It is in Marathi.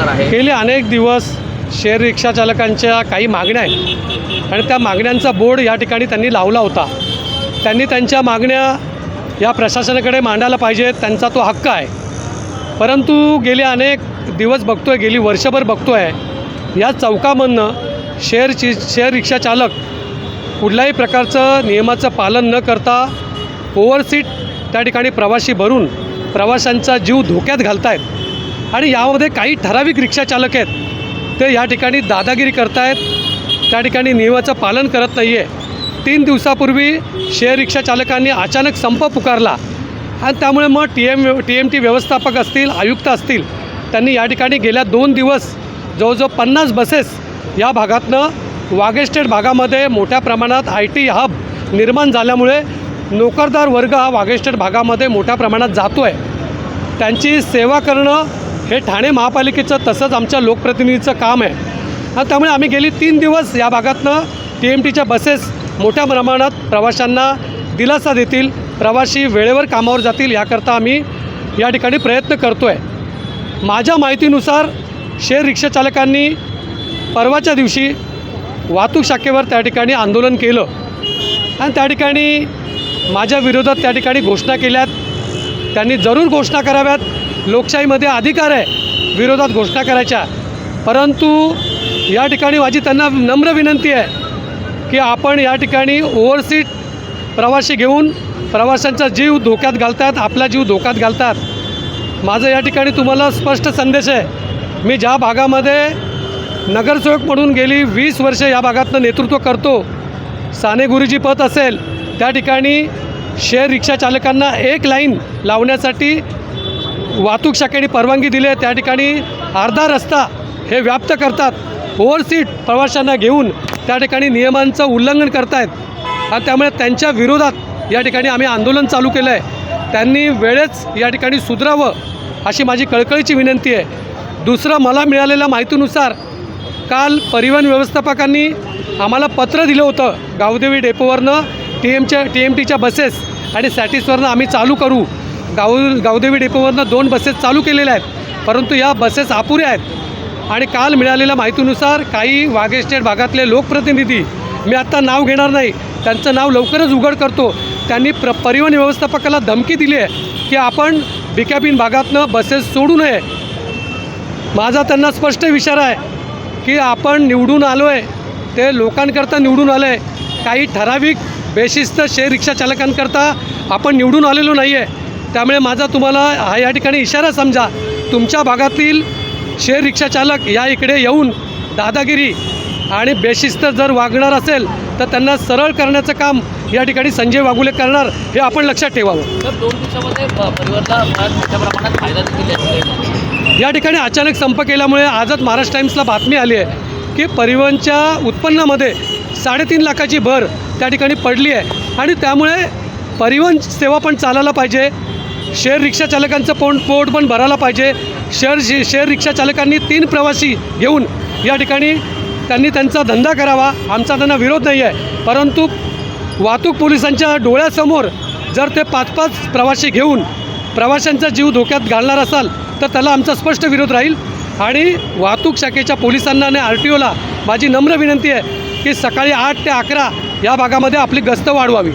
प्रकार आहे. गेले अनेक दिवस शेअर रिक्षा चालकांच्या काही मागण्या आहेत. आणि त्या मागण्यांचा बोर्ड या ठिकाणी त्यांनी लावला होता. त्यांनी त्यांच्या मागण्या या प्रशासनाकडे मांडायला पाहिजेत. त्यांचा तो हक्क आहे. परंतु गेले अनेक दिवस बघतो आहे गेली वर्षभर बघतो आहे या चौकामधनं शेअरची शेअर रिक्षा चालक कुठल्याही प्रकारचं नियमाचं पालन न करता ओव्हरसीट त्या ठिकाणी प्रवासी भरून प्रवाशांचा जीव धोक्यात घालत आहेत आणि यामध्ये काही ठराविक रिक्षाचालक आहेत. ते या ठिकाणी दादागिरी करतायत. त्या ठिकाणी नियमाचं पालन करत नाही आहे तीन दिवसापूर्वी शेअर रिक्षा चालकांनी अचानक संप पुकारला. आणि त्यामुळे मग T M T M T व्यवस्थापक असतील आयुक्त असतील त्यांनी या ठिकाणी गेल्या दोन दिवस जवळजवळ पन्नास बसेस या भागातनं वागेस्टेड भागामध्ये मोठ्या प्रमाणात आय टी हब निर्माण झाल्यामुळे नोकरदार वर्ग हा वागेस्टेड भागामध्ये मोठ्या प्रमाणात जातो आहे त्यांची सेवा करणं हे ठाणे महापालिकेचं तसंच आमच्या लोकप्रतिनिधीचं काम आहे. आणि त्यामुळे आम्ही गेली तीन दिवस या भागातनं टी एम टीच्या बसेस मोठ्या प्रमाणात प्रवाशांना दिलासा देतील प्रवासी वेळेवर कामावर जातील याकरता आम्ही या ठिकाणी प्रयत्न करतो आहे माझ्या माहितीनुसार शेअर रिक्षाचालकांनी परवाच्या दिवशी वाहतूक शाखेवर त्या ठिकाणी आंदोलन केलं आणि त्या ठिकाणी माझ्या विरोधात त्या ठिकाणी घोषणा केल्यात. त्यांनी जरूर घोषणा कराव्यात. लोकशाहीमध्ये अधिकार आहे विरोधात घोषणा करायच्या. परंतु या ठिकाणी माझी त्यांना नम्र विनंती आहे की आपण या ठिकाणी ओव्हरसीट प्रवासी घेऊन प्रवाशांचा जीव धोक्यात घालतात आपला जीव धोक्यात घालतात. माझं या ठिकाणी तुम्हाला स्पष्ट संदेश आहे. मी ज्या भागामध्ये नगरसेवक म्हणून गेली वीस वर्ष या भागातनं नेतृत्व करतो साने गुरुजी पथ असेल त्या ठिकाणी शेअर रिक्षा चालकांना एक लाईन लावण्यासाठी वाहतूक शाखेने परवानगी दिली आहे. त्या ठिकाणी अर्धा रस्ता हे व्याप्त करतात. ओव्हरसीट प्रवाशांना घेऊन त्या ठिकाणी नियमांचं उल्लंघन करतायत. आणि त्यामुळे त्यांच्या विरोधात या ठिकाणी आम्ही आंदोलन चालू केलं आहे त्यांनी वेळेच या ठिकाणी सुधरावं अशी माझी कळकळीची विनंती आहे. दुसरं मला मिळालेल्या माहितीनुसार काल परिवहन व्यवस्थापकांनी आम्हाला पत्र दिलं होतं. गावदेवी डेपोवरनं टी एमच्या टी एम टीच्या बसेस आणि सॅटिसवरनं आम्ही चालू करू. गाव गावदेवी डेपोवरनं दोन बसेस चालू केलेल्या आहेत. परंतु या बसेस अपुऱ्या आहेत. आणि काल मिळालेल्या माहितीनुसार काही वाघेस्टेट भागातले लोकप्रतिनिधी मी आत्ता नाव घेणार नाही त्यांचं नाव लवकरच उघड करतो. त्यांनी प्र परिवहन व्यवस्थापकाला धमकी दिली आहे की आपण बिकॅबिन भागातनं बसेस सोडू नये. माझा त्यांना स्पष्ट विचार आहे की आपण निवडून आलो आहे ते लोकांकरता निवडून आलो आहे काही ठराविक बेशिस्त शेअर रिक्षा चालकांकरता आपण निवडून आलेलो नाही आहे त्यामुळे माझा तुम्हाला हा या ठिकाणी इशारा समजा. तुमच्या भागातील शेअर रिक्षा चालक या इकडे येऊन दादागिरी आणि बेशिस्त जर वागणार असेल तर त्यांना सरळ करण्याचं काम या ठिकाणी संजय वागुले करणार हे आपण लक्षात ठेवावं. तर दोन दिवसामध्ये प- परिवारला फार मोठ्या प्रमाणात फायदा देखील याचा या ठिकाणी अचानक संप केल्यामुळे आजच महाराष्ट्र टाइम्सला बातमी आली आहे की परिवहनच्या उत्पन्नामध्ये साडेतीन लाखाची भर त्या ठिकाणी पडली आहे. आणि त्यामुळे परिवहन सेवा पण चालायला पाहिजे. शेअर रिक्षा चालकांचं पोट पोट पण भरायला पाहिजे. शेअर शे शेअर रिक्षा चालकांनी तीन प्रवासी घेऊन या ठिकाणी त्यांनी त्यांचा धंदा करावा. आमचा त्यांना विरोध नाही आहे परंतु वाहतूक पोलिसांच्या डोळ्यासमोर जर ते पाच पाच प्रवासी घेऊन प्रवाशांचा जीव धोक्यात घालणार असाल तर त्याला आमचा स्पष्ट विरोध राहील. आणि वाहतूक शाखेच्या पोलिसांना आणि आर टी ओला माझी नम्र विनंती आहे की सकाळी आठ ते अकरा या भागामध्ये आपली गस्त वाढवावी.